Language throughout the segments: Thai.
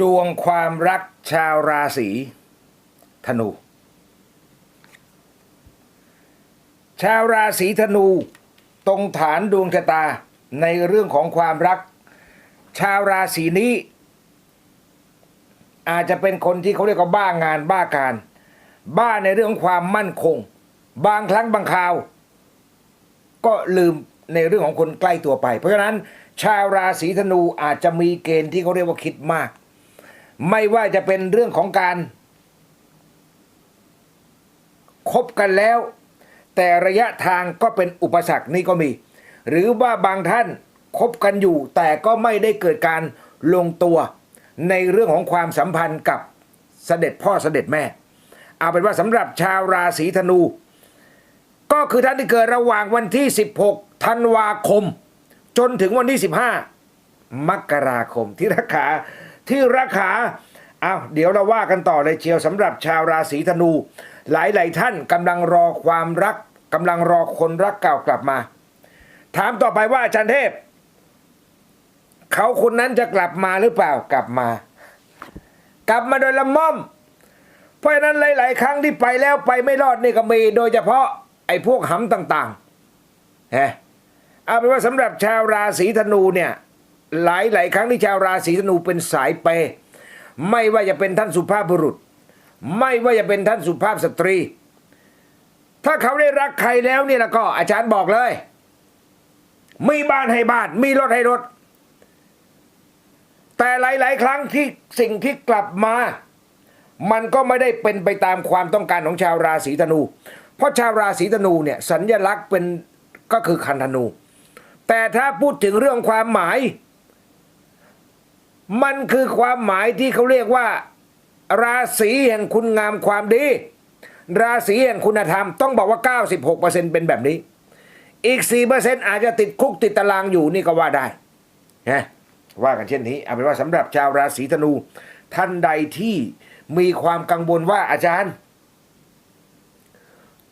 ดวงความรักชาวราศีธนู ชาวราศีธนู ตรงฐานดวงชะตาในเรื่องของความรัก ชาวราศีนี้ อาจจะเป็นคนที่เขาเรียกว่าบ้างานบ้าการ บ้าในเรื่องของความมั่นคง บางครั้งบางคราว ก็ลืมในเรื่องของคนใกล้ตัวไป เพราะฉะนั้นชาวราศีธนูอาจจะมีเกณฑ์ที่เขาเรียกว่าคิดมาก ไม่ว่าจะเป็นเรื่องของการคบกันแล้ว แต่ระยะทางก็เป็นอุปสรรคนี่ก็มี หรือว่าบางท่านคบกันอยู่ แต่ก็ไม่ได้เกิดการลงตัว ในเรื่องของความสัมพันธ์กับเสด็จพ่อเสด็จแม่ เอาเป็นว่าสำหรับชาวราศีธนู ก็คือท่านที่เกิดระหว่างวันที่ 16 ธันวาคม จนถึงวันที่ 15 มกราคมที่ราคา ที่ราคาเอาเดี๋ยวเราว่ากันต่อเลยเชียวสำหรับชาวราศีธนู หลายๆท่านกำลังรอความรักกำลังรอคนรักเก่ากลับมา ถามต่อไปว่าอาจารย์เทพ เขาคนนั้นจะกลับมาหรือเปล่ากลับมา กลับมาโดยละม่อม เพราะฉะนั้นหลาย ๆ ครั้งที่ไปแล้วไปไม่รอดนี่ก็มีโดยเฉพาะไอ้พวกหำต่างๆฮะเอาเป็นว่าสำหรับชาวราศีธนูเนี่ย หลายหลายครั้งที่ชาวราศีธนูเป็นสายเปย์ไม่ว่าจะเป็นท่านสุภาพบุรุษ ไม่ว่าจะเป็นท่านสุภาพสตรี ถ้าเขาได้รักใครแล้วเนี่ยแล้วก็อาจารย์บอกเลย มีบ้านให้บ้าน มีรถให้รถ แต่หลาย ๆ ครั้งที่สิ่งที่กลับมา มันก็ไม่ได้เป็นไปตามความต้องการของชาวราศีธนู เพราะชาวราศีธนูเนี่ยสัญญลักษณ์เป็นก็คือคันธนู แต่ถ้าพูดถึงเรื่องความหมาย มันคือความหมายที่เขาเรียกว่า ราศีแห่งคุณงามความดี ราศีแห่งคุณธรรมต้องบอกว่า 96%เป็นแบบนี้ อีก 4%อาจจะติดคุกติดตารางอยู่นี่ก็ว่าได้นะว่ากันเช่นนี้เอาเป็นว่าสำหรับชาวราศีธนู ท่านใดที่มีความกังวลว่าอาจารย์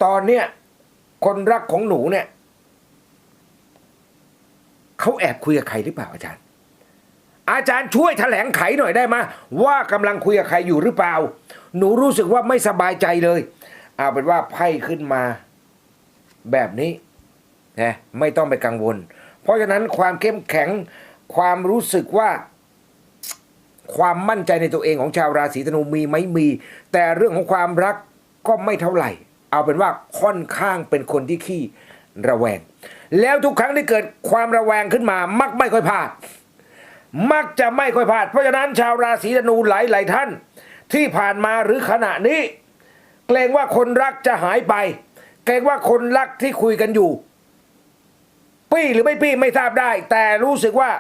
ตอนเนี้ยคนรักของหนูเนี่ยเขาแอบคุยกับใครหรือเปล่าอาจารย์ อาจารย์ช่วยแถลงไขหน่อยได้ไหมว่ากำลังคุยกับใครอยู่หรือเปล่า หนูรู้สึกว่าไม่สบายใจเลยเอาเป็นว่าไพ่ขึ้นมา แบบนี้นะไม่ต้องไปกังวล เพราะฉะนั้นความเข้มแข็งความรู้สึกว่าความมั่นใจในตัวเองของชาวราศีธนูมีไหมมี แต่เรื่องของความรักก็ไม่เท่าไหร่ เอาเป็นว่าค่อนข้างเป็นคนที่ขี้ระแวง แล้วทุกครั้งที่เกิดความระแวงขึ้นมา มักไม่ค่อยพลาด มักจะไม่ค่อยพลาด เพราะฉะนั้นชาวราศีธนูหลายหลายท่าน ที่ผ่านมาหรือขณะนี้ เกรงว่าคนรักจะหายไป เกรงว่าคนรักที่คุยกันอยู่ ปี้หรือไม่ปี้ไม่ทราบได้ แต่รู้สึกว่า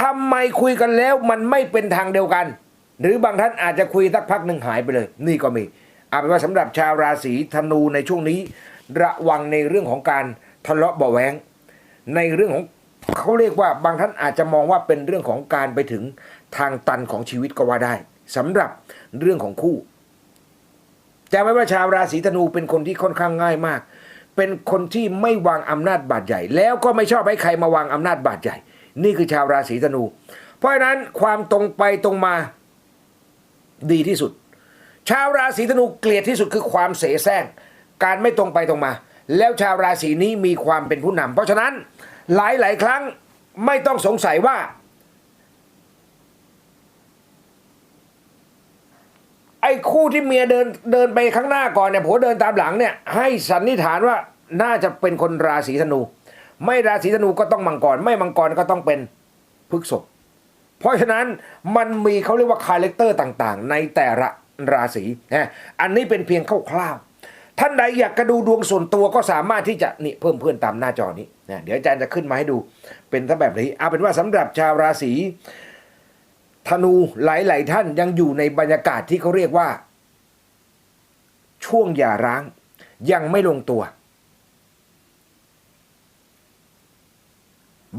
ทำไมคุยกันแล้วมันไม่เป็นทางเดียวกัน หรือบางท่านอาจจะคุยสักพักหนึ่งหายไปเลย นี่ก็มีเอาเป็นว่าสำหรับชาวราศีธนูในช่วงนี้ ระวังในเรื่องของการทะเลาะเบาะแวงในเรื่องของ เขาเรียกว่าบางท่านอาจจะมองว่าเป็นเรื่องของการไปถึงทางตันของชีวิตก็ว่าได้สำหรับเรื่องของคู่จำไว้ว่าชาวราศีธนูเป็นคนที่ค่อนข้างง่ายมาก เป็นคนที่ไม่วางอำนาจบาดใหญ่ แล้วก็ไม่ชอบให้ใครมาวางอำนาจบาดใหญ่ นี่คือชาวราศีธนู เพราะฉะนั้นความตรงไปตรงมาดีที่สุด ชาวราศีธนูเกลียดที่สุดคือความเสแสร้ง การไม่ตรงไปตรงมา แล้วชาวราศีนี้มีความเป็นผู้นำเพราะฉะนั้น หลายหลายครั้งไม่ต้องสงสัยว่า ไอ้คู่ที่เมียเดินเดินไปข้างหน้าก่อนเนี่ยผัวเดินตามหลังเนี่ย ให้สันนิษฐานว่าน่าจะเป็นคนราศีธนู ไม่ราศีธนูก็ต้องมังกร ไม่มังกรก็ต้องเป็นพฤกษภเพราะฉะนั้นมันมีเขาเรียกว่าคาแรคเตอร์ต่างๆ ในแต่ละราศีนะอันนี้เป็นเพียงคร่าวๆ ท่านใดอยากกระดูดวงส่วนตัวก็สามารถที่จะนี่เพิ่มเพื่อนตามหน้าจอนี้นะเดี๋ยวอาจารย์จะขึ้นมาให้ดู เป็นถ้าแบบนี้เอาเป็นว่าสำหรับชาวราศีธนูหลาย ๆ ท่านยังอยู่ในบรรยากาศที่เขาเรียกว่า ช่วงหย่าร้าง ยังไม่ลงตัว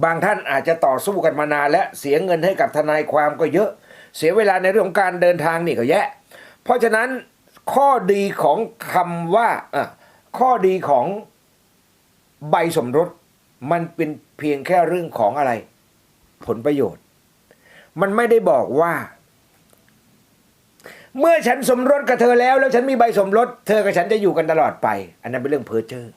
บางท่านอาจจะต่อสู้กันมานานและเสียเงินให้กับทนายความก็เยอะ เสียเวลาในเรื่องของการเดินทางนี่ก็แยะ เพราะฉะนั้น ข้อดีของคำว่าข้อดีของใบสมรสมันเป็นเพียงแค่เรื่องของอะไร ผลประโยชน์ มันไม่ได้บอกว่า เมื่อฉันสมรสกับเธอแล้ว แล้วฉันมีใบสมรส เธอกับฉันจะอยู่กันตลอดไป อันนั้นเป็นเรื่องเพ้อเจ้อ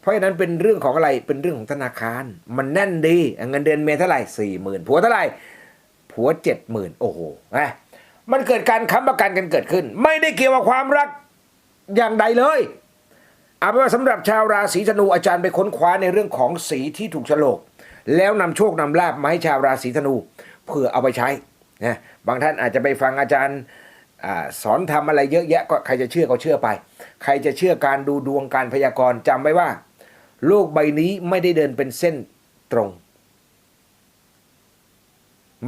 เพราะฉะนั้นเป็นเรื่องของอะไรเป็นเรื่องของธนาคาร มันแน่นดีเงินเดือนเมียเท่าไหร่สี่หมื่นผัวเท่าไหร่ผัวเจ็ดหมื่นโอ้โหนะ มันเกิดการค้ำประกันกันเกิดขึ้น ไม่ได้เกี่ยวกับความรักอย่างใดเลยเอาเป็นว่าสำหรับชาวราศีธนูอาจารย์ไปค้นคว้าในเรื่องของสีที่ถูกโฉลก แล้วนำโชคนำลาบมาให้ชาวราศีธนูเพื่อเอาไปใช้นะบางท่านอาจจะไปฟังอาจารย์อสอนทำอะไรเยอะแยะก็ใครจะเชื่อก็เชื่อไป ใครจะเชื่อการดูดวงการพยากรณ์จำไว้ว่า โลกใบนี้ไม่ได้เดินเป็นเส้นตรง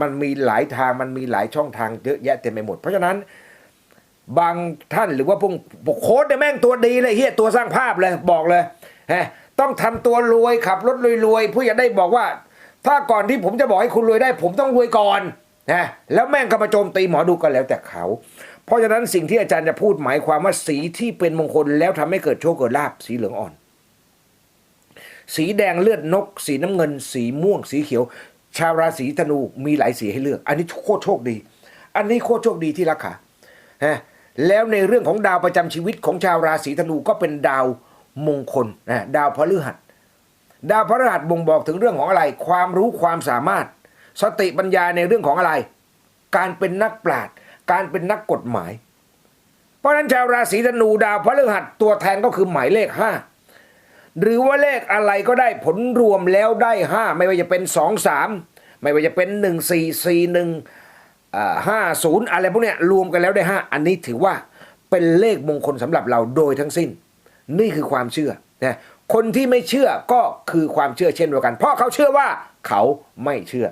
มันมีหลายทางมันมีหลายช่องทางเยอะแยะเต็มไปหมด เพราะฉะนั้น บางท่านหรือว่าพวกพวกโค้ดเนี่ยแม่งตัวดีเลยเฮียตัวสร้างภาพเลยบอกเลยฮะต้องทำตัวรวยขับรถรวยๆเพื่อจะได้บอกว่า ถ้าก่อนที่ผมจะบอกให้คุณรวยได้ ผมต้องรวยก่อนนะแล้วแม่งก็มาโจมตีหมอดูก็แล้วแต่เขา เพราะฉะนั้นสิ่งที่อาจารย์จะพูดหมายความว่าสีที่เป็นมงคลแล้วทำให้เกิดโชคเกิดลาบสีเหลืองอ่อน สีแดงเลือดนก สีน้ำเงิน สีม่วงสีเขียว ชาวราศีธนูมีหลายสีให้เลือก อันนี้โคตรโชคดี อันนี้โคตรโชคดีที่ราคาฮะแล้วในเรื่องของดาวประจำชีวิตของชาวราศีธนูก็เป็นดาวมงคลนะดาวพฤหัส ดาวพฤหัสบ่งบอกถึงเรื่องของอะไร ความรู้ความสามารถ สติปัญญาในเรื่องของอะไร การเป็นนักปราชญ์การเป็นนักกฎหมาย เพราะฉะนั้นชาวราศีธนูดาวพฤหัสตัวแทนก็คือหมายเลขห้า หรือว่าเลขอะไรก็ได้ผลรวมแล้วได้ห้าไม่ว่าจะเป็นสองสามไม่ว่าจะเป็นหนึ่งสี่สี่หนึ่งห้าศูนย์อะไรพวกเนี้ยรวมกันแล้วได้ห้าอันนี้ถือว่าเป็นเลขมงคลสำหรับเราโดยทั้งสิ้น นี่คือความเชื่อนะคนที่ไม่เชื่อก็คือความเชื่อเช่นเดียวกัน เพราะเขาเชื่อว่าเขาไม่เชื่อ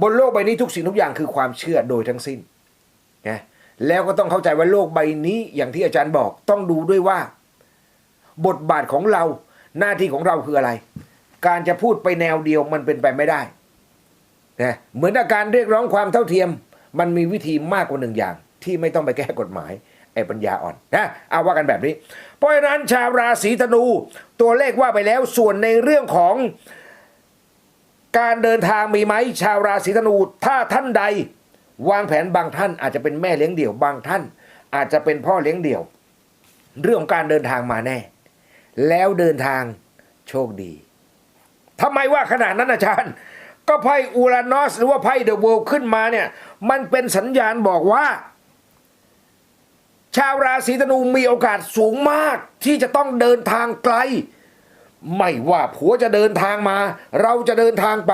บนโลกใบนี้ทุกสิ่งทุกอย่างคือความเชื่อโดยทั้งสิ้นนะแล้วก็ต้องเข้าใจว่าโลกใบนี้อย่างที่อาจารย์บอกต้องดูด้วยว่า บทบาทของเรา หน้าที่ของเราคืออะไร การจะพูดไปแนวเดียวมันเป็นไปไม่ได้นะเหมือนอาการเรียกร้องความเท่าเทียม มันมีวิธีมากกว่าหนึ่งอย่าง ที่ไม่ต้องไปแก้กฎหมายไอ้ปัญญาอ่อนนะเอาว่ากันแบบนี้ เพราะฉะนั้นชาวราศีธนู ตัวเลขว่าไปแล้วส่วนในเรื่องของการเดินทางมีไหมชาวราศีธนู ถ้าท่านใด วางแผนบางท่านอาจจะเป็นแม่เลี้ยงเดี่ยวบางท่าน อาจจะเป็นพ่อเลี้ยงเดี่ยว เรื่องของการเดินทางมาแน่ แล้วเดินทางโชคดีทำไมว่าขนาดนั้นอาจารย์ ก็ไพ่อูรานอสหรือว่าไพ่เดอะเวิลด์ขึ้นมาเนี่ย มันเป็นสัญญาณบอกว่า ชาวราศีธนูมีโอกาสสูงมากที่จะต้องเดินทางไกล ไม่ว่าผัวจะเดินทางมา เราจะเดินทางไป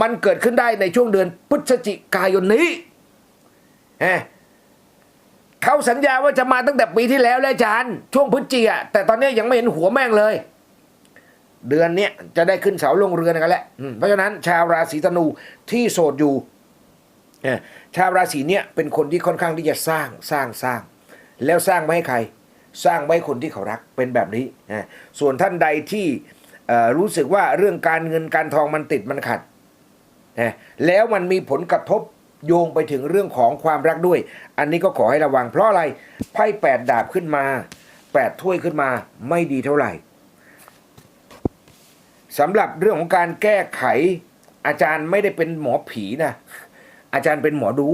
มันเกิดขึ้นได้ในช่วงเดือนพฤศจิกายนนี้เอ้ เขาสัญญาว่าจะมาตั้งแต่ปีที่แล้วแล้วอาจารย์ ช่วงพฤศจิกอะแต่ตอนนี้ยังไม่เห็นหัวแม่งเลย เดือนเนี้ยจะได้ขึ้นเสาลงเรือนกันแล้วเพราะฉะนั้นชาวราศีธนูที่โสดอยู่ชาวราศีเนี้ยเป็นคนที่ค่อนข้างที่จะสร้างสร้างสร้าง แล้วสร้างไว้ให้ใคร สร้างไว้คนที่เขารักเป็นแบบนี้นะส่วนท่านใดที่รู้สึกว่าเรื่องการเงินการทองมันติดมันขัดนะแล้วมันมีผลกระทบ โยงไปถึงเรื่องของความรักด้วย อันนี้ก็ขอให้ระวัง เพราะอะไรไพ่แปดดาบขึ้นมาแปดถ้วยขึ้นมาไม่ดีเท่าไหร่สำหรับเรื่องของการแก้ไข อาจารย์ไม่ได้เป็นหมอผีนะอาจารย์เป็นหมอดู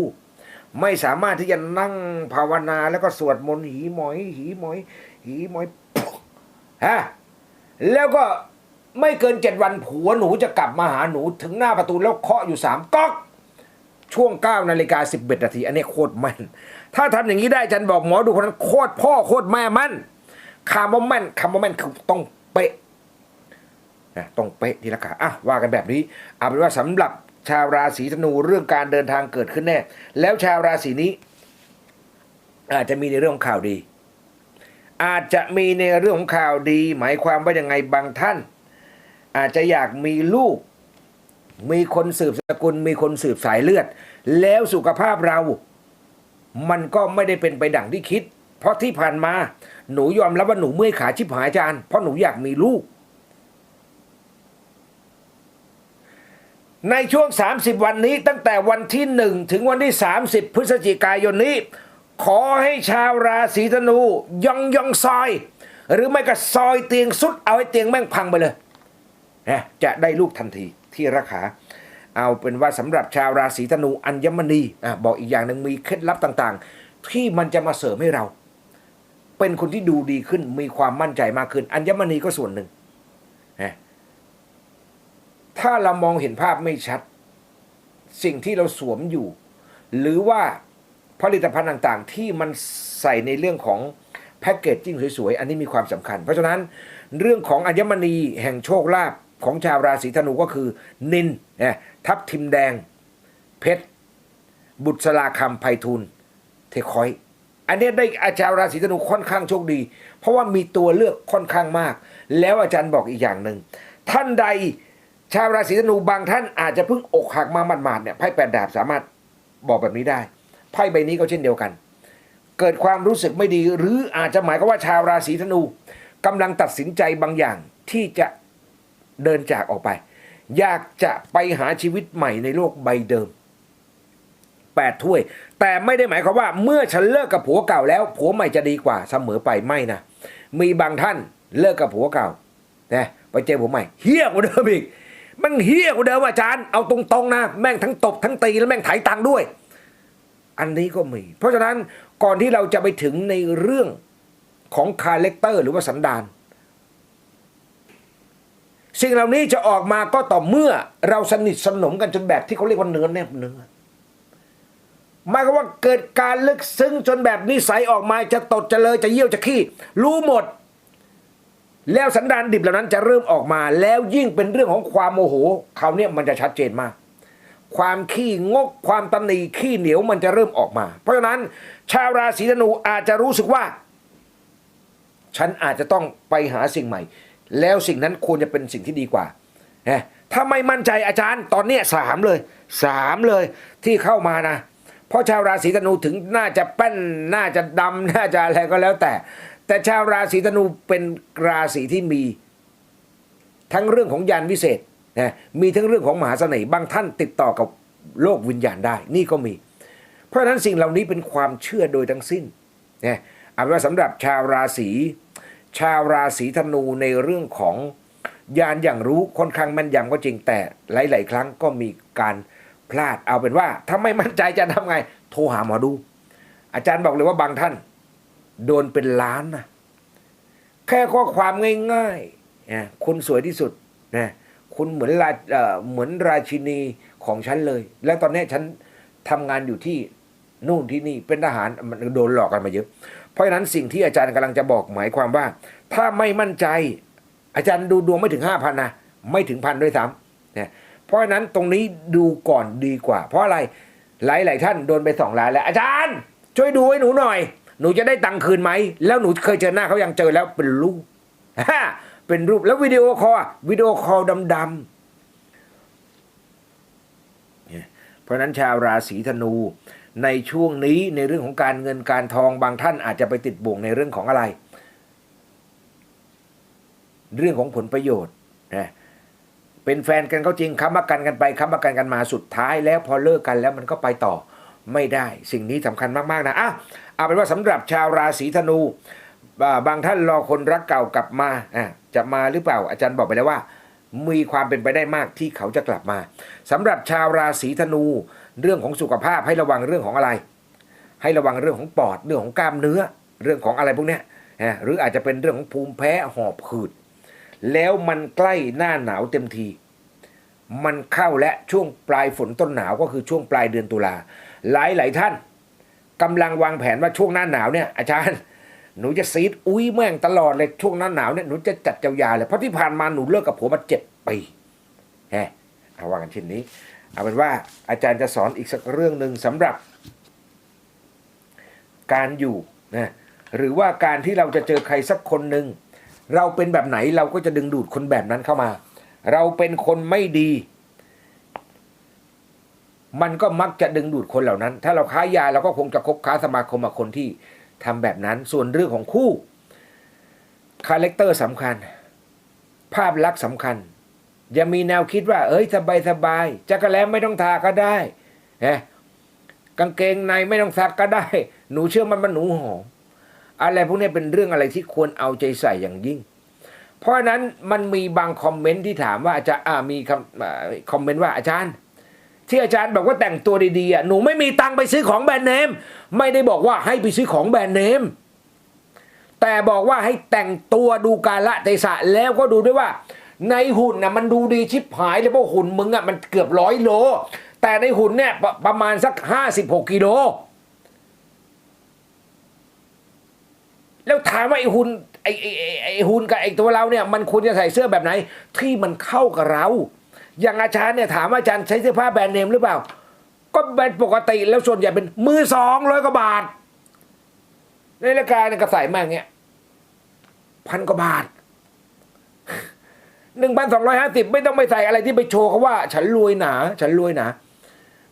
ไม่สามารถที่จะนั่งภาวนาแล้วก็สวดมนต์หีหมอย หีหมอย หีหมอยฮะแล้วก็ไม่เกินเจ็ดวันผัวหนูจะกลับมาหาหนูถึงหน้าประตูแล้วเคาะอยู่สามก๊อก ช่วง9นาฬิกา11นาทีอันนี้โคตรม่นถ้าทำอย่างนี้ได้อาจันบอกหมอดูคนนั้นโคตรพ่อโคตรแม่มั่นคำว่าแม่นคำว่าแม่นคือต้องเป๊ะนะต้องเป๊ะทีละกาอะว่ากันแบบนี้เอาเป็นว่าสำหรับชาวราศีธนูเรื่องการเดินทางเกิดขึ้นแน่ แล้วชาวราศีนี้ อาจจะมีในเรื่องของข่าวดี อาจจะมีในเรื่องของข่าวดี หมายความว่ายังไงบางท่าน อาจจะอยากมีลูก มีคนสืบสกุล มีคนสืบสายเลือด แล้วสุขภาพเรา มันก็ไม่ได้เป็นไปดั่งที่คิด เพราะที่ผ่านมาหนูยอมรับว่าหนูเมื่อยขาชิบหายจานเพราะหนูอยากมีลูก ในช่วง 30 วันนี้ตั้งแต่วันที่ 1 ถึงวันที่ 30 พฤศจิกายนนี้ ขอให้ชาวราศีธนูยองยองซอย หรือไม่ก็ซอยเตียงสุดเอาให้เตียงแม่งพังไปเลยนะจะได้ลูกทันที ที่ราคาเอาเป็นว่าสำหรับชาวราศีธนูอัญมณีอะบอกอีกอย่างหนึ่งมีเคล็ดลับต่างๆ ที่มันจะมาเสริมให้เรา เป็นคนที่ดูดีขึ้นมีความมั่นใจมากขึ้น อัญมณีก็ส่วนหนึ่งนะถ้าเรามองเห็นภาพไม่ชัด สิ่งที่เราสวมอยู่ หรือว่าผลิตภัณฑ์ต่างๆ ที่มันใส่ในเรื่องของแพ็กเกจจิ้งสวยๆ อันนี้มีความสำคัญ เพราะฉะนั้นเรื่องของอัญมณีแห่งโชคลาภ ของชาวราศีธนูก็คือ นินนะทับทิมแดง เพชร บุตรสลาคำไพฑูรย์เทคอย อันนี้ได้อาจารย์ราศีธนูค่อนข้างโชคดี เพราะว่ามีตัวเลือกค่อนข้างมาก แล้วอาจารย์บอกอีกอย่างหนึ่ง ท่านใดชาวราศีธนูบางท่านอาจจะเพิ่งอกหักมาหมาดๆเนี่ยไพ่แปดดาบสามารถบอกแบบนี้ได้ไพ่ใบนี้ก็เช่นเดียวกัน เกิดความรู้สึกไม่ดี หรืออาจจะหมายก็ว่าชาวราศีธนูกำลังตัดสินใจบางอย่างที่จะ เดินจากออกไป อยากจะไปหาชีวิตใหม่ในโลกใบเดิมแปดถ้วย แต่ไม่ได้หมายความว่า เมื่อฉันเลิกกับผัวเก่าแล้วผัวใหม่จะดีกว่าเสมอไปไม่นะมีบางท่านเลิกกับผัวเก่านะไปเจอผัวใหม่เฮี้ยกว่าเดิมอีกมันเฮี้ยกว่าเดิมอาจารย์เอาตรงๆนะแม่งทั้งตบทั้งตีแล้วแม่งไถ่ายตังค์ด้วย อันนี้ก็มี เพราะฉะนั้นก่อนที่เราจะไปถึงในเรื่องของคาแรคเตอร์หรือว่าสันดาน สิ่งเหล่านี้จะออกมาก็ต่อเมื่อเราสนิทสนมกันจนแบบที่เขาเรียกว่าเนื้อแนบเนื้อหมายความว่าเกิดการลึกซึ้งจนแบบนิสัยออกมาจะตดจะเลยจะเยี่ยวจะขี้ รู้หมด แล้วสันดานดิบเหล่านั้นจะเริ่มออกมา แล้วยิ่งเป็นเรื่องของความโมโหคราวเนี้ยมันจะชัดเจนมาก ความขี้งกความตำหนิขี้เหนียวมันจะเริ่มออกมา เพราะฉะนั้นชาวราศีธนูอาจจะรู้สึกว่า ฉันอาจจะต้องไปหาสิ่งใหม่ แล้วสิ่งนั้นควรจะเป็นสิ่งที่ดีกว่านะถ้าไม่มั่นใจอาจารย์ตอนเนี้ยสามเลยสามเลยที่เข้ามานะเพราะชาวราศีธนูถึงน่าจะแป้นน่าจะดำน่าจะอะไรก็แล้วแต่ แต่ชาวราศีธนูเป็นราศีที่มี ทั้งเรื่องของยานวิเศษนะมีทั้งเรื่องของมหาเสน่ห์บางท่านติดต่อกับโลกวิญญาณได้ นี่ก็มี เพราะฉะนั้นสิ่งเหล่านี้เป็นความเชื่อโดยทั้งสิ้นนะเอาเป็นว่าสำหรับชาวราศี ชาวราศีธนูในเรื่องของยานอย่างรู้ค่อนข้างแม่นยำก็จริงแต่หลาย ๆ ครั้งก็มีการพลาดเอาเป็นว่า ถ้าไม่มั่นใจจะทำไง โทรหาหมอดู อาจารย์บอกเลยว่าบางท่าน โดนเป็นล้านนะแค่ข้อความง่ายๆนะคุณสวยที่สุดนะคุณเหมือนราเหมือนราชินีของฉันเลย แล้วตอนนี้ฉันทำงานอยู่ที่นู่นที่นี่เป็นทหารมันโดนหลอกกันมาเยอะ ราะฉะนั้นสิ่งที่อาจารย์กำลังจะบอกหมายความว่า ถ้าไม่มั่นใจ อาจารย์ดูดวงไม่ถึงห้าพันนะไม่ถึงพันด้วยซ้ำเนะเพราะฉะนั้นตรงนี้ดูก่อนดีกว่า เพราะอะไรหลายๆท่านโดนไปสองล้านแล้วอาจารย์ ช่วยดูให้หนูหน่อย หนูจะได้ตังค์คืนไหมแล้วหนูเคยเจอหน้าเขายังเจอแล้วเป็นรูปเป็นรูปแล้ววิดีโอคอลวิดีโอคอลดำๆเนี่ยเพราะนั้นชาวราศีธนู ในช่วงนี้ในเรื่องของการเงินการทองบางท่านอาจจะไปติดบ่วงในเรื่องของอะไร เรื่องของผลประโยชน์นะเป็นแฟนกันก็จริงค้ำประกันกันไปค้ำประกันกันมาสุดท้าย แล้วพอเลิกกันแล้วมันก็ไปต่อไม่ได้ สิ่งนี้สำคัญมากๆนะอะเอาเป็นว่าสำหรับชาวราศีธนูบางท่านรอคนรักเก่ากลับมาอะจะมาหรือเปล่า อาจารย์บอกไปแล้วว่า มีความเป็นไปได้มากที่เขาจะกลับมาสำหรับชาวราศีธนู เรื่องของสุขภาพให้ระวังเรื่องของอะไร ให้ระวังเรื่องของปอดเรื่องของกล้ามเนื้อ เรื่องของอะไรพวกเนี้ยนะหรืออาจจะเป็นเรื่องของภูมิแพ้หอบหืด แล้วมันใกล้หน้าหนาวเต็มที มันเข้าและช่วงปลายฝนต้นหนาวก็คือช่วงปลายเดือนตุลาหลายหลายท่านกำลังวางแผนว่าช่วงหน้าหนาวเนี่ยอาจารย์หนูจะซีดอุ้ยแม่งตลอดเลยช่วงหน้าหนาวเนี่ยหนูจะจัดยาวๆเลยเพราะที่ผ่านมาหนูเลิกกับผัวมาเจ็ดปีแฮะเอาว่ากันเช่นนี้ เอาเป็นว่าอาจารย์จะสอนอีกสักเรื่องหนึ่งสำหรับ การอยู่นะหรือว่าการที่เราจะเจอใครสักคนหนึ่งเราเป็นแบบไหนเราก็จะดึงดูดคนแบบนั้นเข้ามา เราเป็นคนไม่ดี มันก็มักจะดึงดูดคนเหล่านั้น ถ้าเราค้ายาเราก็คงจะคบค้าสมาคมกับคนที่ทำแบบนั้น ส่วนเรื่องของคู่คาแรคเตอร์สำคัญ ภาพลักษณ์สำคัญ อย่ามีแนวคิดว่า เอ้ยสบายสบายจักรแล้ไม่ต้องทาก็ได้นะกางเกงในไม่ต้องซักก็ได้ หนูเชื่อมันมันหนูหอมอะไรพวกนี้เป็นเรื่องอะไรที่ควรเอาใจใส่อย่างยิ่ง เพราะนั้นมันมีบางคอมเมนต์ที่ถามว่าอาจารย์อ่ามีคำคอมเมนต์ว่าอาจารย์ ที่อาจารย์บอกว่าแต่งตัวดีๆอะหนูไม่มีตังไปซื้อของแบรนด์เนมไม่ได้บอกว่าให้ไปซื้อของแบรนด์เนมแต่บอกว่าให้แต่งตัวดูกาละเทศะแล้วก็ดูด้วยว่า ในหุ่นนะมันดูดีชิบหายเลยเพราะหุ่นมึงอะมันเกือบร้อยโล แต่ในหุ่นเนี่ยประประมาณสักห้าสิบหกกิโล แล้วถามว่าไอ้หุ่นไอ้ไอ้ไอ้ไอหุ่นกับไอ้ตัวเราเนี่ย มันควรจะใส่เสื้อแบบไหน ที่มันเข้ากับเรา อย่างอาจารย์เนี่ยถามว่าอาจารย์ใช้เสื้อผ้าแบรนด์เนมหรือเปล่า ก็แบรนด์ปกติแล้วส่วนใหญ่เป็นมือสองร้อยกว่าบาท ในราคาเนี่ยก็ใส่มากเงี้ยพันกว่าบาท หนึ่งพันสองร้อยห้าสิบไม่ต้องไปใส่อะไรที่ไปโชว์เขาว่า ฉันรวยหนา ฉันรวยหนา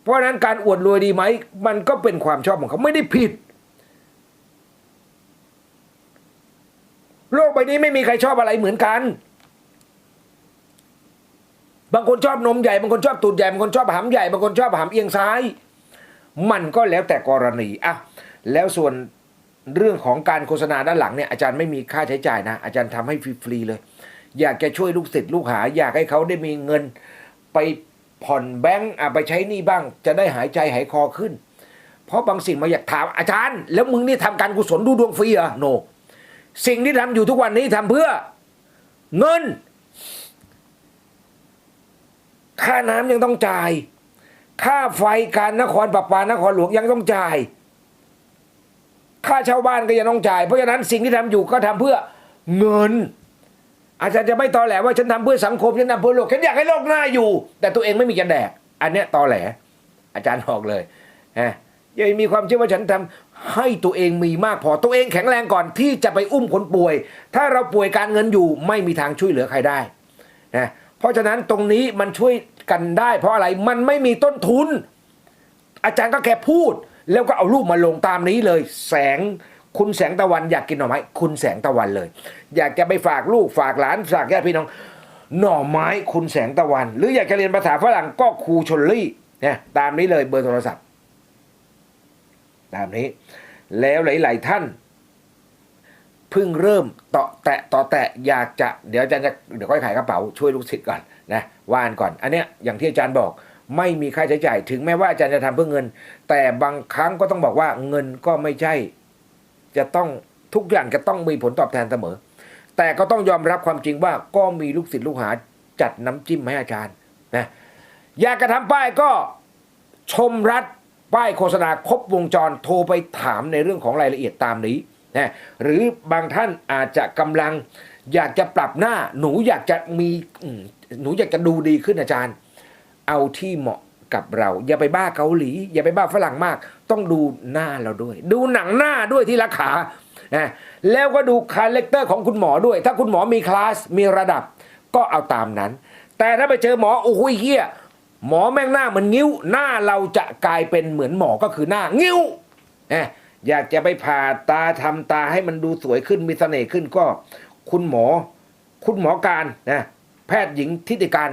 เพราะนั้นการอวดรวยดีไหม มันก็เป็นความชอบของเขาไม่ได้ผิด โลกใบนี้ไม่มีใครชอบอะไรเหมือนกัน บางคนชอบนมใหญ่ บางคนชอบตูดใหญ่ บางคนชอบหำใหญ่ บางคนชอบหำเอียงซ้าย มันก็แล้วแต่กรณีอะแล้วส่วนเรื่องของการโฆษณาด้านหลังเนี่ยอาจารย์ไม่มีค่าใช้จ่ายนะ อาจารย์ทำให้ฟรีๆเลย อยากจะช่วยลูกศิษย์ลูกหา อยากให้เขาได้มีเงินไปผ่อนแบงก์อะไปใช้นี่บ้าง จะได้หายใจหายคอขึ้น เพราะบางสิ่งมาอยากถามอาจารย์ แล้วมึงนี่ทำการกุศลดูดวงฟรีเหรอโนสิ่งที่ทำอยู่ทุกวันนี้ทำเพื่อ เงิน ค่าน้ำยังต้องจ่าย ค่าไฟการนครประปานครหลวงยังต้องจ่าย ค่าเช่าบ้านก็ยังต้องจ่าย เพราะฉะนั้นสิ่งที่ทำอยู่ก็ทำเพื่อเงิน อาจารย์จะไม่ตอแหลว่าฉันทำเพื่อสังคมฉันทำเพื่อโลกฉันอยากให้โลกหน้าอยู่ แต่ตัวเองไม่มีกันแดก อันเนี้ยตอแหล อาจารย์บอกเลยฮะย่ามีความเชื่อว่าฉันทำให้ตัวเองมีมากพอตัวเองแข็งแรงก่อนที่จะไปอุ้มคนป่วย ถ้าเราป่วยการเงินอยู่ไม่มีทางช่วยเหลือใครได้นะเพราะฉะนั้นตรงนี้มันช่วยกันได้ เพราะอะไรมันไม่มีต้นทุน อาจารย์ก็แค่พูด แล้วก็เอารูปมาลงตามนี้เลย แสง คุณแสงตะวันอยากกินหน่อไม้คุณแสงตะวันเลย อยากจะไปฝากลูกฝากหลานฝากญาติพี่น้อง หน่อไม้คุณแสงตะวัน หรืออยากจะเรียนภาษาฝรั่งก็ครูชนลี่เนี่ยตามนี้เลยเบอร์โทรศัพท์ ตามนี้ แล้วหลาย ๆ ท่านเพิ่งเริ่มต่อแตะต่อแตะอยากจะเดี๋ยวอาจารย์จะเดี๋ยวค่อยขายกระเป๋าช่วยลูกศิษย์ก่อนนะว่านก่อน อันเนี้ยอย่างที่อาจารย์บอกไม่มีค่าใช้จ่าย ถึงแม้ว่าอาจารย์จะทำเพื่อเงิน แต่บางครั้งก็ต้องบอกว่าเงินก็ไม่ใช่ จะต้องทุกอย่างจะต้องมีผลตอบแทนเสมอ แต่ก็ต้องยอมรับความจริงว่าก็มีลูกศิษย์ลูกหาจัดน้ำจิ้มให้อาจารย์นะอยากกระทำป้ายก็ชมรัฐป้ายโฆษณาครบวงจรโทรไปถามในเรื่องของรายละเอียดตามนี้นะหรือบางท่านอาจจะกำลังอยากจะปรับหน้าหนูอยากจะมีหนูอยากจะดูดีขึ้นอาจารย์ เอาที่เหมาะ กับเรา อย่าไปบ้าเกาหลี อย่าไปบ้าฝรั่งมาก ต้องดูหน้าเราด้วย ดูหนังหน้าด้วยที่ราคานะแล้วก็ดูคาแรคเตอร์ของคุณหมอด้วย ถ้าคุณหมอมีคลาสมีระดับ ก็เอาตามนั้น แต่ถ้าไปเจอหมอโอ้โหเฮียหมอแม่งหน้าเหมือนงิ้ว หน้าเราจะกลายเป็นเหมือนหมอก็คือหน้างิ้วนะอยากจะไปผ่าตาทำตาให้มันดูสวยขึ้นมีเสน่ห์ขึ้นก็ คุณหมอ คุณหมอการนะแพทย์หญิงทิติการ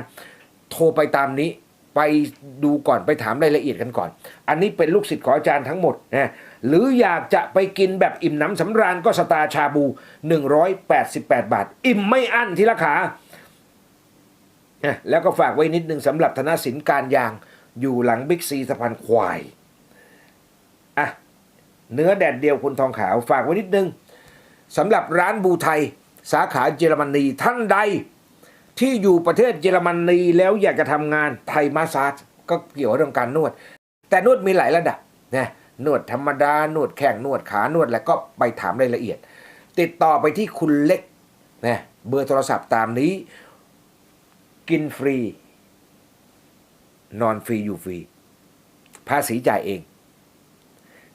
โทรไปตามนี้ ไปดูก่อนไปถามรายละเอียดกันก่อน อันนี้เป็นลูกศิษย์ของอาจารย์ทั้งหมดนะหรืออยากจะไปกินแบบอิ่มน้ำสำราญก็สตาชาบู 188 บาท อิ่มไม่อั้นที่ราคาแล้วก็ฝากไว้นิดนึงสำหรับธนสินการยางอยู่หลังบิ๊กซีสะพานควายอะเนื้อแดดเดียวคุณทองขาวฝากไว้นิดนึงสำหรับร้านบูไทย สาขาเยอรมนีท่านใด ที่อยู่ประเทศเยอรมนีแล้วอยากจะทำงานไทยมาสซาจก็เกี่ยวเรื่องการนวด แต่นวดมีหลายระดับนะนวดธรรมดานวดแข้งนวดขานวดแล้วก็ไปถามรายละเอียด ติดต่อไปที่คุณเล็กนะเบอร์โทรศัพท์ตามนี้ กินฟรี นอนฟรีอยู่ฟรี ภาษีจ่ายเอง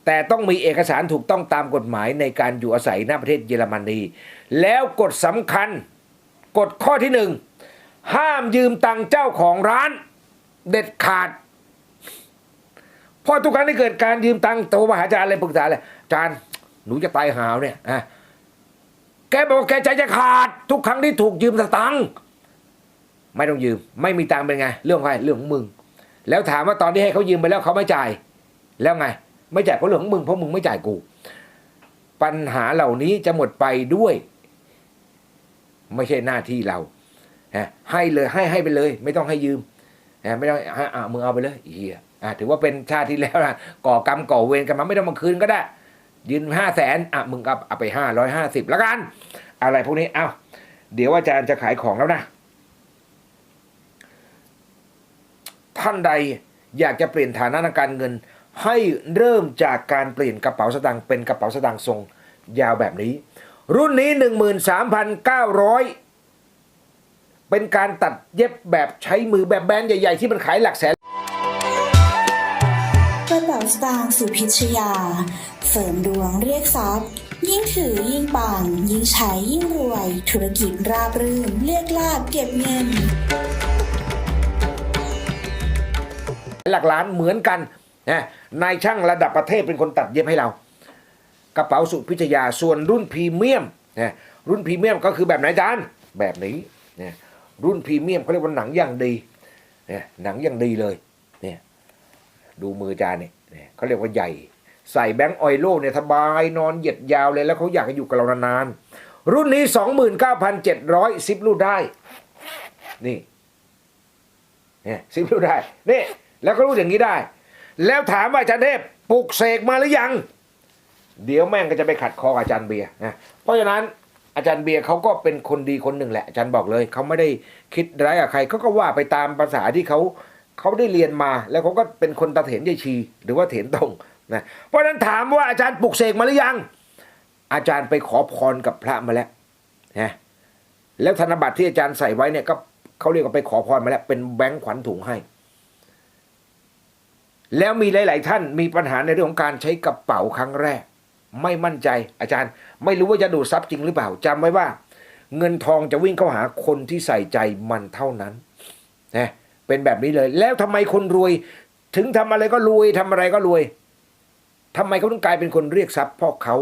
แต่ต้องมีเอกสารถูกต้องตามกฎหมายในการอยู่อาศัยณประเทศเยอรมนีแล้วกฎสำคัญกฎข้อที่หนึ่ง ห้ามยืมตังค์เจ้าของร้าน เด็ดขาดเพราะทุกครั้งที่เกิดการยืมตังค์โทรมาหาอาจารย์เลยปรึกษาเลยอาจารย์หนูจะตายหาวเนี่ยอะแกบอกว่าแกใจจะขาด ทุกครั้งที่ถูกยืมสตังค์ไม่ต้องยืม ไม่มีตังค์เป็นไง เรื่องใครเรื่องของมึง แล้วถามว่าตอนที่ให้เขายืมไปแล้วเขาไม่จ่าย แล้วไง ไม่จ่ายเพราะเรื่องของมึงเพราะมึงไม่จ่ายกู ปัญหาเหล่านี้จะหมดไปด้วย ไม่ใช่หน้าที่เรา ให้เลยให้ให้ไปเลย ไม่ต้องให้ยืมนะไม่ต้องอะอะมึงเอาไปเลยเฮียอะถือว่าเป็นชาติที่แล้วนะก่อกรรมก่อเวรกันมาไม่ต้องมาคืนก็ได้ ยืนห้าแสนอะมึงก็เอาไปห้าร้อยห้าสิบล้วกัน อะไรพวกนี้เอ้าเดี๋ยวอาจารย์จะขายของแล้วนะ ท่านใดอยากจะเปลี่ยนฐานะทางการเงิน ให้เริ่มจากการเปลี่ยนกระเป๋าสตางค์เป็นกระเป๋าสตางค์ทรงยาวแบบนี้ รุ่นนี้ 13,900 เป็นการตัดเย็บแบบใช้มือแบบแบรนด์ใหญ่ ๆ ที่มันขายหลักแสนกระเป๋าสตางค์สุพิชยา เสริมดวงเรียกทรัพย์ ยิ่งถือยิ่งปัง ยิ่งใช้ยิ่งรวย ธุรกิจราบรื่น เรียกลาบเก็บเงิน หลักล้านเหมือนกันนะนายช่างระดับประเทศเป็นคนตัดเย็บให้เรา กระเป๋าสุพิชยาส่วนรุ่นพรีเมียมนะรุ่นพรีเมียมก็คือแบบไหนจานแบบนี้นะ รุ่นพรีเมียมเขาเรียกว่าหนังอย่างดีเนี่ยหนังอย่างดีเลยเนี่ยดูมือจานเนี่ยเขาเรียกว่าใหญ่ ใส่แบงก์ออยโลเนี่ยสบายนอนเหยียดยาวเลยแล้วเขาอยากให้อยู่กับเรานานๆรุ่นนี้ 29,700ซิปรูดได้ นี่เนี่ยซิปรูดได้นี่แล้วก็รูดอย่างนี้ได้ แล้วถามว่าอาจารย์เทพปลุกเสกมาหรือยัง เดี๋ยวแม่งก็จะไปขัดคอกับอาจารย์เบียร์นะเพราะฉะนั้น อาจารย์เบียร์เขาก็เป็นคนดีคนหนึ่งแหละอาจารย์บอกเลยเขาไม่ได้คิดร้ายกับใครเขาก็ว่าไปตามภาษาที่เขาเขาได้เรียนมา แล้วเขาก็เป็นคนตะเถนยายชี หรือว่าเถนตรงนะเพราะฉะนั้นถามว่าอาจารย์ปลุกเสกมาหรือยัง อาจารย์ไปขอพรกับพระมาแล้วนะแล้วธนบัตรที่อาจารย์ใส่ไว้เนี่ยก็เขาเรียกว่าไปขอพรมาแล้ว เป็นแบงค์ขวัญถุงให้ แล้วมีหลาย ๆ ท่านมีปัญหาในเรื่องของการใช้กระเป๋าครั้งแรก ไม่มั่นใจ อาจารย์ ไม่รู้ว่าจะดูดซับจริงหรือเปล่าจำไว้ว่า เงินทองจะวิ่งเข้าหาคนที่ใส่ใจมันเท่านั้นนะเป็นแบบนี้เลย แล้วทำไมคนรวย ถึงทำอะไรก็รวยทำอะไรก็รวยทำไมเขาต้องกลายเป็นคนเรียกทรัพย์เพราะเขา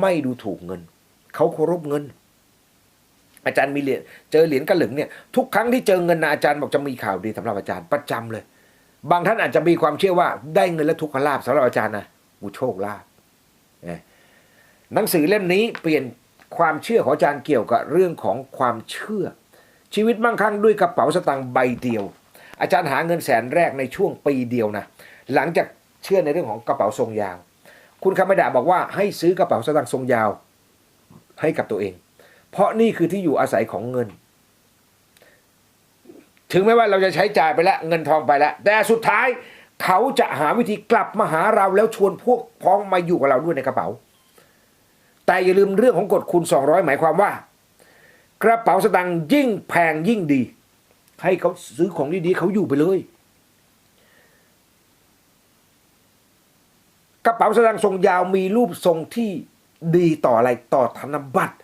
ไม่ดูถูกเงิน เขาเคารพเงิน อาจารย์มีเหรียญเจอเหรียญกระหลึงเนี่ยทุกครั้งที่เจอเงินนะอาจารย์บอกจะมีข่าวดีสำหรับอาจารย์ประจำเลย บางท่านอาจจะมีความเชื่อว่าได้เงินและทุกขลาภสำหรับอาจารย์นะกูโชคลาภ หนังสือเล่มนี้เปลี่ยนความเชื่อของอาจารย์เกี่ยวกับเรื่องของความเชื่อ ชีวิตมั่งคั่งด้วยกระเป๋าสตางค์ใบเดียว อาจารย์หาเงินแสนแรกในช่วงปีเดียวนะหลังจากเชื่อในเรื่องของกระเป๋าทรงยาว คุณคำไม่ดาบอกว่าให้ซื้อกระเป๋าสตางค์ทรงยาวให้กับตัวเอง เพราะนี่คือที่อยู่อาศัยของเงิน ถึงแม้ว่าเราจะใช้จ่ายไปแล้วเงินทองไปแล้วแต่สุดท้าย เขาจะหาวิธีกลับมาหาเราแล้วชวนพวกพ้องมาอยู่กับเราด้วยในกระเป๋า แต่อย่าลืมเรื่องของกฎคูณ 200 หมายความว่า กระเป๋าสตางค์ยิ่งแพงยิ่งดี ให้เขาซื้อของดีๆเขาอยู่ไปเลย กระเป๋าสตางค์ทรงยาวมีรูปทรงที่ดีต่ออะไรต่อธนบัตร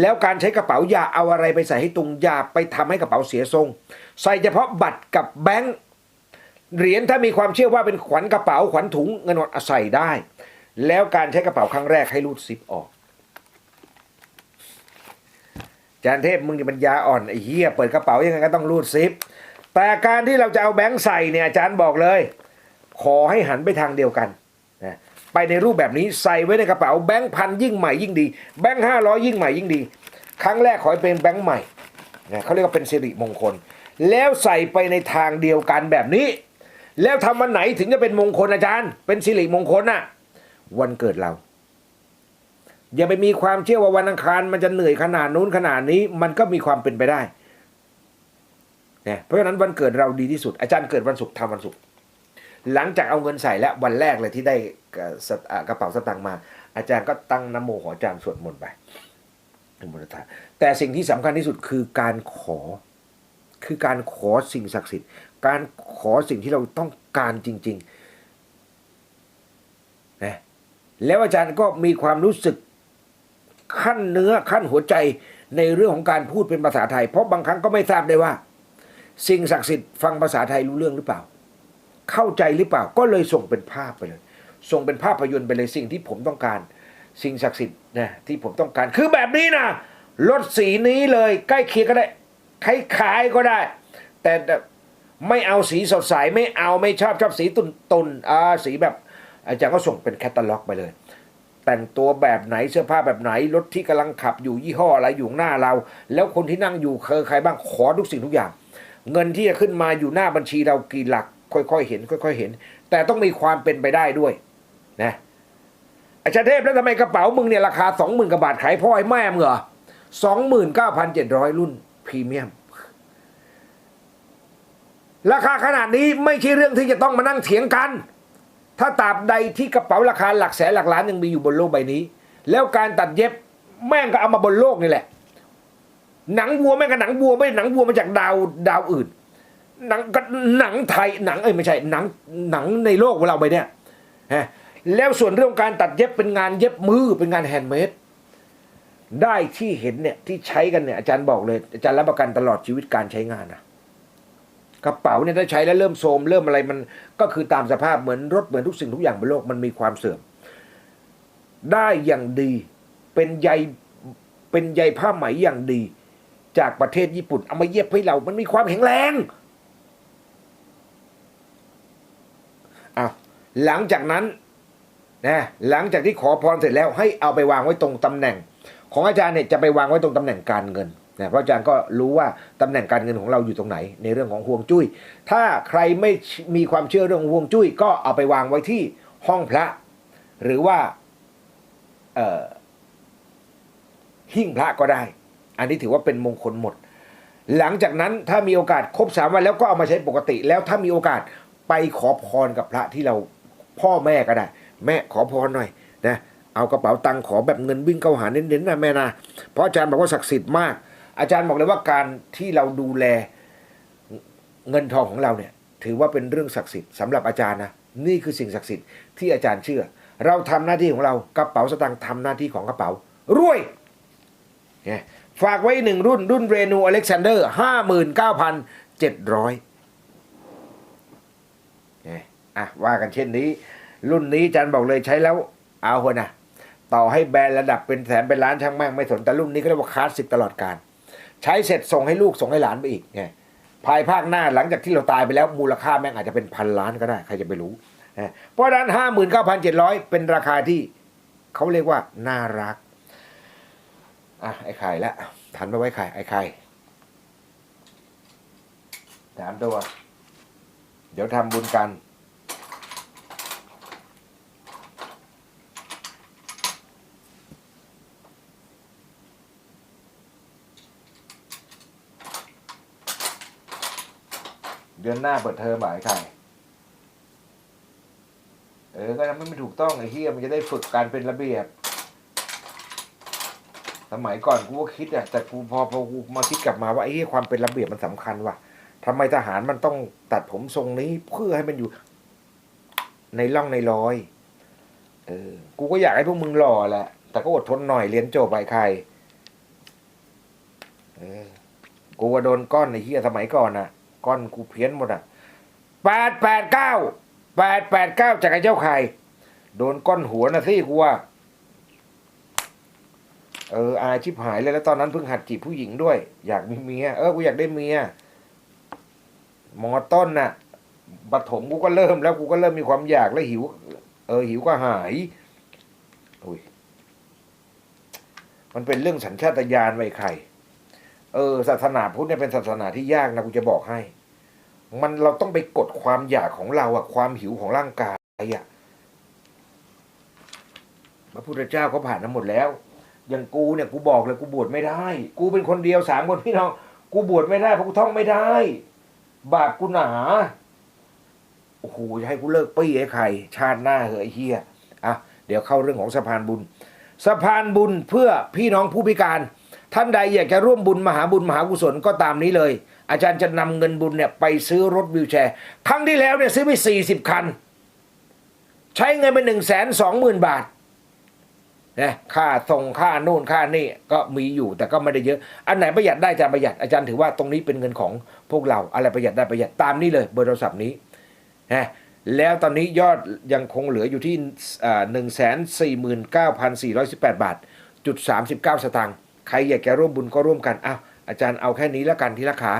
แล้วการใช้กระเป๋าอย่าเอาอะไรไปใส่ให้ตรงอย่าไปทำให้กระเป๋าเสียทรง ใส่เฉพาะบัตรกับแบงค์ เหรียญถ้ามีความเชื่อว่าเป็นขวัญกระเป๋าขวัญถุงเงินใส่ได้ แล้วการใช้กระเป๋าครั้งแรกให้รูดซิปออกจานเทพมึงนี่มันยาอ่อนไอ้เหี้ยเปิดกระเป๋ายังไงก็ต้องรูดซิป แต่การที่เราจะเอาแบงค์ใส่เนี่ยอาจารย์บอกเลย ขอให้หันไปทางเดียวกันนะไปในรูปแบบนี้ใส่ไว้ในกระเป๋าแบงค์พันยิ่งใหม่ยิ่งดี แบงค์ห้าร้อยยิ่งใหม่ยิ่งดี ครั้งแรกขอให้เป็นแบงค์ใหม่นะเขาเรียกว่าเป็นสิริมงคล แล้วใส่ไปในทางเดียวกันแบบนี้ แล้วทำวันไหนถึงจะเป็นมงคลอาจารย์ เป็นสิริมงคลน่ะ วันเกิดเรา อย่าไปมีความเชื่อว่าวันอังคารมันจะเหนื่อยขนาดนู้นขนาดนี้ มันก็มีความเป็นไปได้เนี่ยเพราะฉะนั้นวันเกิดเราดีที่สุด อาจารย์เกิดวันศุกร์ทำวันศุกร์หลังจากเอาเงินใส่แล้ววันแรกเลยที่ได้กระเป๋าสตางค์มา อาจารย์ก็ตั้งน้ำโมขออาจารย์สวดมนต์ไปอนุโมทนาแต่สิ่งที่สำคัญที่สุดคือการขอ คือการขอสิ่งศักดิ์สิทธิ์ การขอสิ่งที่เราต้องการจริงๆนะแล้วอาจารย์ก็มีความรู้สึกขั้นเนื้อขั้นหัวใจในเรื่องของการพูดเป็นภาษาไทย เพราะบางครั้งก็ไม่ทราบได้ว่า สิ่งศักดิ์สิทธิ์ฟังภาษาไทยรู้เรื่องหรือเปล่า เข้าใจหรือเปล่าก็เลยส่งเป็นภาพไปเลย ส่งเป็นภาพยนตร์ไปเลยสิ่งที่ผมต้องการ สิ่งศักดิ์สิทธิ์นะที่ผมต้องการคือแบบนี้นะรถสีนี้เลยใกล้เคียงก็ได้ คล้ายๆก็ได้ แต่ไม่เอาสีสดใสไม่เอาไม่ชอบชอบสีตุนตุนอ่าสีแบบ อาจารย์ก็ส่งเป็นแคตตาล็อกไปเลย แต่งตัวแบบไหนเสื้อผ้าแบบไหนรถที่กำลังขับอยู่ยี่ห้ออะไรอยู่หน้าเรา แล้วคนที่นั่งอยู่เคยใครบ้างขอทุกสิ่งทุกอย่าง เงินที่จะขึ้นมาอยู่หน้าบัญชีเรากี่หลัก ค่อยๆเห็น ค่อย ๆ เห็น แต่ต้องมีความเป็นไปได้ด้วยนะอาจารย์เทพแล้วทำไมกระเป๋ามึงเนี่ยราคาสองหมื่นกว่าบาทขายพ่อไอ้แม่มึงเหรอสองหมื่นเก้าพันเจ็ดร้อยรุ่น พรีเมียม ราคาขนาดนี้ไม่ใช่เรื่องที่จะต้องมานั่งเถียงกัน ถ้าตราบใดที่กระเป๋าราคาหลักแสนหลักล้านยังมีอยู่บนโลกใบนี้ แล้วการตัดเย็บแม่งก็เอามาบนโลกนี่แหละ หนังวัวแม่งก็หนังวัวไม่หนังวัวมาจากดาวดาวอื่น หนังก็หนังไทยหนังเอ้ยไม่ใช่หนังหนังในโลกของเราไปเนี่ยฮะแล้วส่วนเรื่องการตัดเย็บเป็นงานเย็บมือเป็นงานแฮนด์เมด ได้ที่เห็นเนี่ยที่ใช้กันเนี่ยอาจารย์บอกเลยอาจารย์รับประกันตลอดชีวิตการใช้งานนะกระเป๋าเนี่ยถ้าใช้แล้วเริ่มโทรมเริ่มอะไรมันก็คือตามสภาพเหมือนรถเหมือนทุกสิ่งทุกอย่างบนโลกมันมีความเสื่อม ได้อย่างดีเป็นใยเป็นใยผ้าไหมอย่างดี จากประเทศญี่ปุ่นเอามาเย็บให้เรา มันมีความแข็งแรงอ้าวหลังจากนั้นนะหลังจากที่ขอพรเสร็จแล้วให้เอาไปวางไว้ตรงตำแหน่ง ของอาจารย์เนี่ยจะไปวางไว้ตรงตำแหน่งการเงินนะเพราะอาจารย์ก็รู้ว่าตำแหน่งการเงินของเราอยู่ตรงไหน ในเรื่องของห่วงจุ้ย ถ้าใครไม่มีความเชื่อเรื่องห่วงจุ้ย ก็เอาไปวางไว้ที่ห้องพระ หรือว่าหิ้งพระก็ได้ อันนี้ถือว่าเป็นมงคลหมด หลังจากนั้นถ้ามีโอกาสครบสามวันแล้วก็เอามาใช้ปกติ แล้วถ้ามีโอกาสไปขอพรกับพระที่เราพ่อแม่ก็ได้ แม่ขอพรหน่อยนะ เอากระเป๋าตังค์ขอแบบเงินวิ่งเข้าหาเน้นๆนะแม่นะเพราะอาจารย์บอกว่าศักดิ์สิทธิ์มาก อาจารย์บอกเลยว่าการที่เราดูแลเงินทองของเราเนี่ย ถือว่าเป็นเรื่องศักดิ์สิทธิ์สำหรับอาจารย์นะนี่คือสิ่งศักดิ์สิทธิ์ที่อาจารย์เชื่อ เราทำหน้าที่ของเรากระเป๋าสตางค์ทำหน้าที่ของกระเป๋ารวยเนี่ยฝากไว้หนึ่งรุ่นรุ่นเรนูอเล็กซานเดอร์ห้าหมื่นเก้าพันเจ็ดร้อยเนี่ยอะว่ากันเช่นนี้ รุ่นนี้อาจันบอกเลยใช้แล้วเอาหัวนะ ต่อให้แบรนด์ระดับเป็นแสนเป็นล้านช่างแม่งไม่สนแต่รุ่นนี้ก็เรียกว่าคลาสสิกตลอดการใช้เสร็จส่งให้ลูกส่งให้หลานไปอีกไงภายภาคหน้าหลังจากที่เราตายไปแล้วมูลค่าแม่งอาจจะเป็นพันล้านก็ได้ใครจะไปรู้นะเพราะฉะนั้นห้าหมื่นเก้าพันเจ็ดร้อยเป็นราคาที่เขาเรียกว่าน่ารักอะไอ้ไข่ละถันไปไว้ไข่ไอ้ไข่สามตัว เดี๋ยวทำบุญกัน ดือนหน้าเปิดเทอมบ่ายไข่เออ ก็ทำให้ไม่ถูกต้องไอ้เฮียมันจะได้ฝึกการเป็นระเบียบ สมัยก่อนกูก็คิดอะแต่กูพอพอกูมาคิดกลับมาว่าไอ้เหี้ยความเป็นระเบียบมันสำคัญว่ะทำไมทหารมันต้องตัดผมทรงนี้เพื่อให้มันอยู่ ในร่องในรอย เออ กูก็อยากให้พวกมึงหล่อแหละ แต่ก็อดทนหน่อยเรียนจบไปใคร เออ กูก็โดนก้อนไอ้เหี้ยสมัยก่อนน่ะ ก้อนกูเพี้ยนหมดอะแปดแปดเก้าแปดแปดเก้าจากไอ้เจ้าไข่ โดนก้อนหัวนะสิกูว่าเอออาชิบหายเลยแล้วตอนนั้นเพิ่งหัดจีบผู้หญิงด้วย อยากมีเมียเออกูอยากได้เมียมอต้นน่ะปฐมกูก็เริ่มแล้วกูก็เริ่มมีความอยากแล้วหิว เออ หิวก็หายอุ้ยมันเป็นเรื่องสัญชาตญาณไว้ใคร เออ ศาสนาพุทธเนี่ยเป็นศาสนาที่ยากนะกูจะบอกให้ มันเราต้องไปกดความอยากของเราอะความหิวของร่างกายอะพระพุทธเจ้าเขาผ่านมาหมดแล้ว อย่างกูเนี่ยกูบอกเลยกูบวชไม่ได้ กูเป็นคนเดียวสามคนพี่น้อง กูบวชไม่ได้เพราะกูท่องไม่ได้ บาปกูหนาโอ้โหจะให้กูเลิกปี้ไอ้ใครชาติหน้าเหอะไอ้เฮียอะเดี๋ยวเข้าเรื่องของสะพานบุญ สะพานบุญเพื่อพี่น้องผู้พิการ ท่านใดอยากจะร่วมบุญมหาบุญมหากุศลก็ตามนี้เลย อาจารย์จะนำเงินบุญเนี่ยไปซื้อรถวิวแชร์ ครั้งที่แล้วเนี่ยซื้อไปสี่สิบคัน ใช้เงินไปหนึ่งแสนสองหมื่นบาทนะค่าส่งค่าโน่นค่านี่ก็มีอยู่แต่ก็ไม่ได้เยอะ อันไหนประหยัดได้อาจารย์ประหยัดอาจารย์ถือว่าตรงนี้เป็นเงินของพวกเราอะไรประหยัดได้ประหยัดตามนี้เลยเบอร์โทรศัพท์นี้นะแล้วตอนนี้ยอดยังคงเหลืออยู่ที่หนึ่งแสนสี่หมื่นเก้าพันสี่ร้อยสิบแปดบาทจุดสามสิบเก้าสตางค์ใครอยากจะร่วมบุญก็ร่วมกันอ้าวอาจารย์เอาแค่นี้แล้วกันที่ราคา